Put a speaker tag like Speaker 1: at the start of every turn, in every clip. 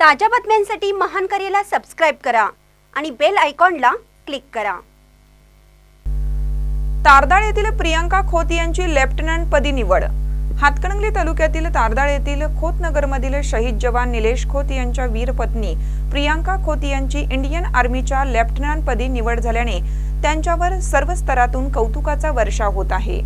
Speaker 1: ताज्या बातम्यांसाठी महान करेला सबस्क्राईब करा आणि बेल आयकॉनला क्लिक करा.
Speaker 2: तारदाळ येथील प्रियांका खोत यांची लेफ्टनंट पदी निवड. हातकणंगले तालुक्यातील तारदाळ येथील खोतनगरमधील शहीद जवान निलेश खोत यांच्या वीर पत्नी प्रियांका खोत यांची इंडियन आर्मीच्या लेफ्टनंट पदी निवड झाल्याने त्यांच्यावर सर्व स्तरातून कौतुकाचा वर्षाव होत आहे.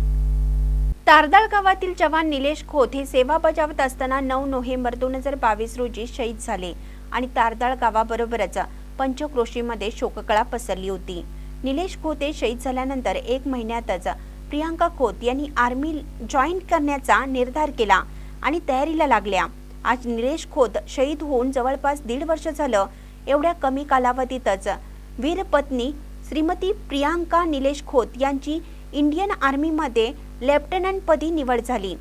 Speaker 1: तारदाळ गावातील जवान निलेश खोत हे सेवा बजावत असताना नऊ नोव्हेंबर दोन हजार बावीस रोजी शहीद झाले आणि तारदाळ गावाबरोबरच पंचक्रोशीमध्ये शोककळा पसरली होती. निलेश खोत हे शहीद झाल्यानंतर एक महिन्यातच प्रियांका खोत यांनी आर्मी जॉईन करण्याचा निर्धार केला आणि तयारीला लागल्या. आज निलेश खोत शहीद होऊन जवळपास दीड वर्ष झालं एवढ्या कमी कालावधीतच वीरपत्नी श्रीमती प्रियांका निलेश खोत यांची इंडियन आर्मीमध्ये लेफ्टनंटपदी निवड झाली.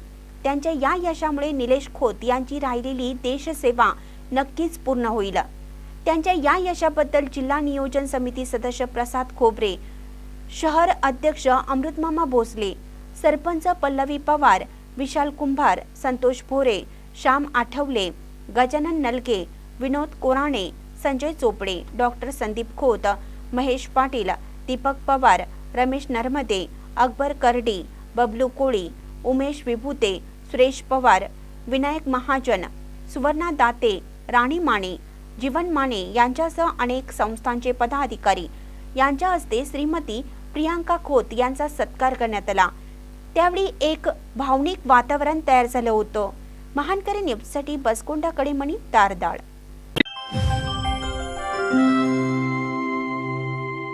Speaker 1: त्यांच्या या यशामुळे निलेश खोत यांची राहिलेली देशसेवा नक्कीच पूर्ण होईल. त्यांच्या या यशाबद्दल जिल्हा नियोजन समिती सदस्य प्रसाद खोबरे शहर अध्यक्ष अमृतमामा भोसले सरपंच पल्लवी पवार विशाल कुंभार संतोष भोरे श्याम आठवले गजानन नलके विनोद कोराणे संजय चोपडे डॉक्टर संदीप खोत महेश पाटील दीपक पवार रमेश नर्मदे अकबर करडी बबलू कोळी उमेश विभूते सुरेश पवार विनायक महाजन सुवर्णा दाते राणी माने जीवन माने यांच्यासह अनेक संस्थांचे पदाधिकारी. यांच्या हस्ते श्रीमती प्रियांका खोत यांचा सत्कार करण्यात आला. त्यावेळी एक भावनिक वातावरण तयार झालं होतं. महानकरी न्यूजसाठी बसकोंडा कडेमणी तारदाळ.